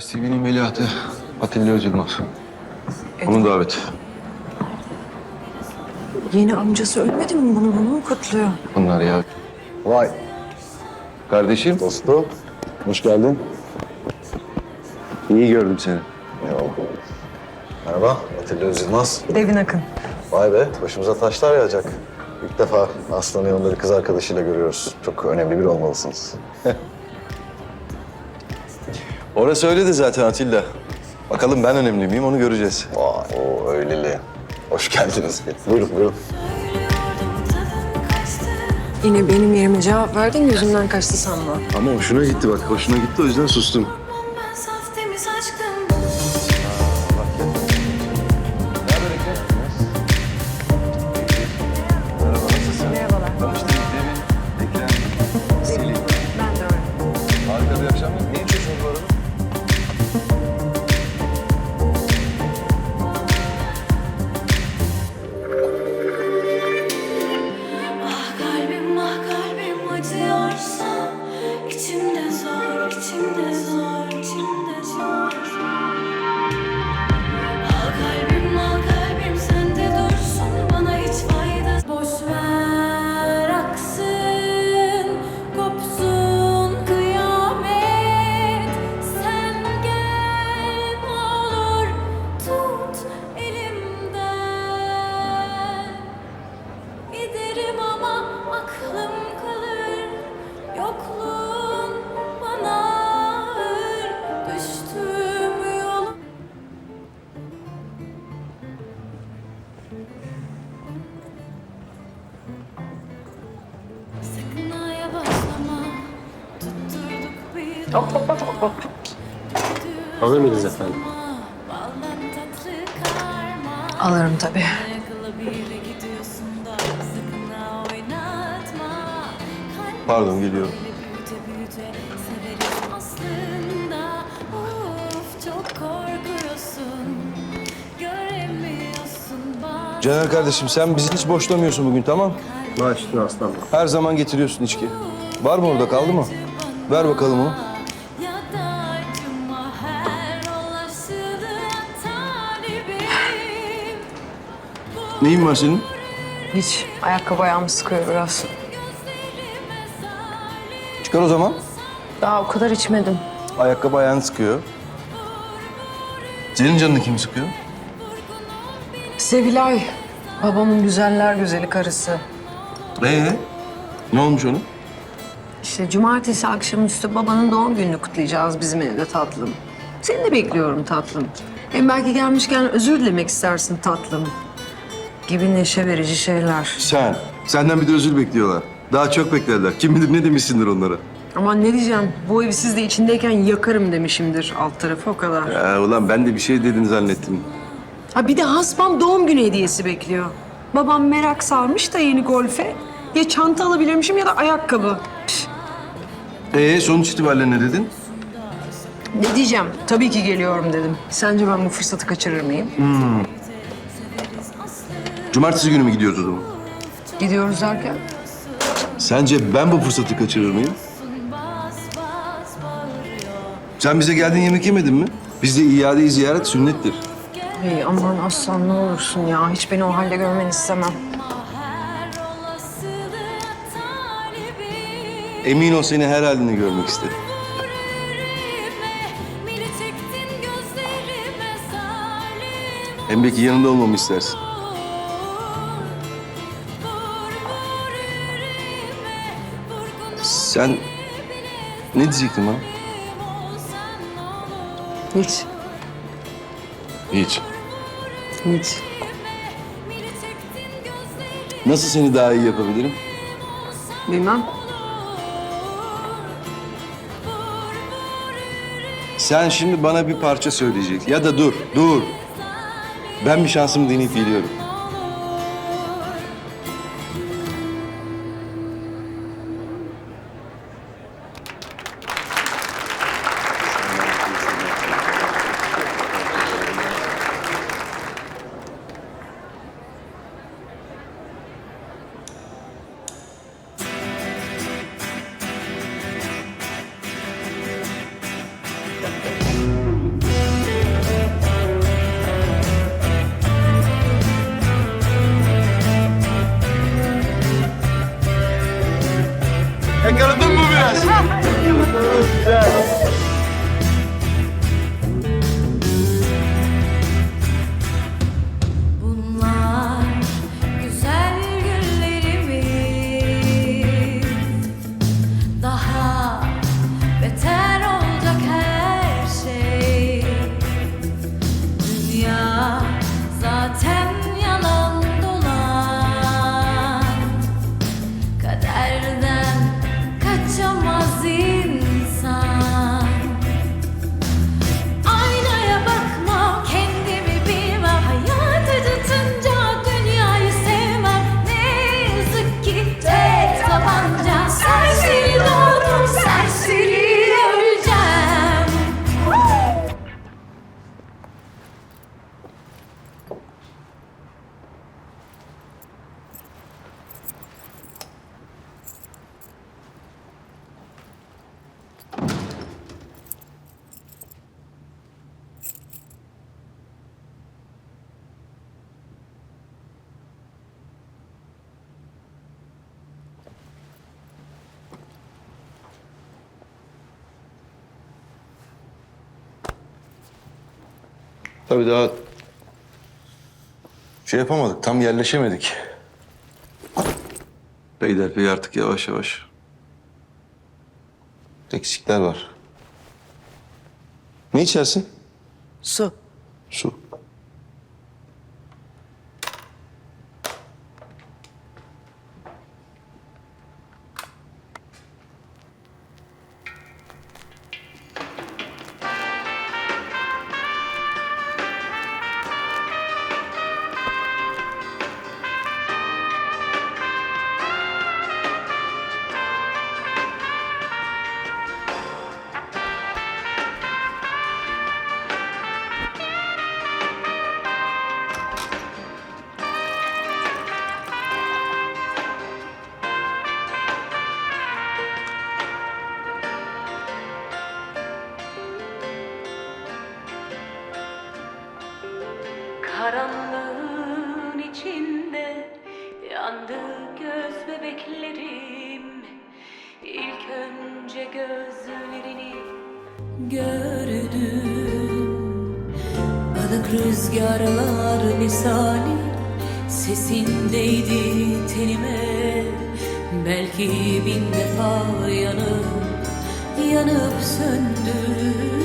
TV'nin veliahtı Atilla Özülmaz. Onun daveti. Yeni amcası ölmedi mi? Bunu bunu mu kutluyor? Bunlar ya. Vay Kardeşim. dostum. Hoş geldin. İyi gördüm seni. Eyvallah. Merhaba Atilla Özilmaz. Devin Akın. Vay be başımıza taşlar yağacak. İlk defa Aslan'ın yanında bir kız arkadaşıyla görüyoruz. Çok önemli biri olmalısınız. Orası öyle de zaten Atilla. Bakalım ben önemli miyim onu göreceğiz. Vay o öyleli. Hoş geldiniz. Buyurun buyurun. Yine benim yerime cevap verdin yüzümden kaçtı sanma. Ama hoşuna gitti bak. Hoşuna gitti o yüzden sustum. Hop hop hop hop Alır mıydınız efendim? Alırım tabii. Pardon geliyorum. Caner kardeşim sen bizi hiç boşlamıyorsun bugün tamam? Baş üstüne aslan. Her zaman getiriyorsun içki. Var mı orada kaldı mı? Ver bakalım onu. Neyin var senin? Hiç. Ayakkabı ayağımı sıkıyor biraz. Çıkar o zaman. Daha o kadar içmedim. Ayakkabı ayağını sıkıyor. Senin canını kim sıkıyor? Sevilay. Babamın güzeller güzeli karısı. Ee? Ne olmuş onun? İşte cumartesi akşamüstü babanın doğum gününü kutlayacağız bizim evde tatlım. Seni de bekliyorum tatlım. Hem belki gelmişken özür dilemek istersin tatlım. Gibi neşe verici şeyler. Sen. Senden bir de özür bekliyorlar. Daha çok beklerler. Kim bilir ne demişsindir onlara. Aman ne diyeceğim, bu evi siz de içindeyken yakarım demişimdir alt tarafı o kadar. Ya ulan ben de bir şey dedin zannettim. Ha bir de hasbam doğum günü hediyesi bekliyor. Babam merak sarmış da yeni golfe. Ya çanta alabilirmişim ya da ayakkabı. Püh, Ee sonuç itibariyle ne dedin? ne diyeceğim? Tabii ki geliyorum dedim. Sence ben bu fırsatı kaçırır mıyım? Cumartesi günü mü gidiyoruz o zaman? Gidiyoruz derken? Sence ben bu fırsatı kaçırır mıyım? Sen bize geldin yemek yemedin mi? Bizde iade-i ziyaret sünnettir. Hey aman aslan ne olursun ya. Hiç beni o halde görmeni istemem. Emin ol seni her halini görmek istedim. Hem belki yanında olmamı istersin. Sen ne diyecektin bana? Hiç, Hiç. hiç. Nasıl seni daha iyi yapabilirim? Bilmem. Sen şimdi bana bir parça söyleyeceksin. Ya da dur, dur. Ben bir şansımı deneyip geliyorum. Tabii daha şey yapamadık, tam yerleşemedik. Peyderpey artık yavaş yavaş. Eksikler var. Ne içersin? Su. Su. Karanlığın içinde yandı göz bebeklerim. İlk önce gözlerini gördüm. Balık rüzgarlar misali sesindeydi tenime. Belki bin defa yanıp yanıp söndü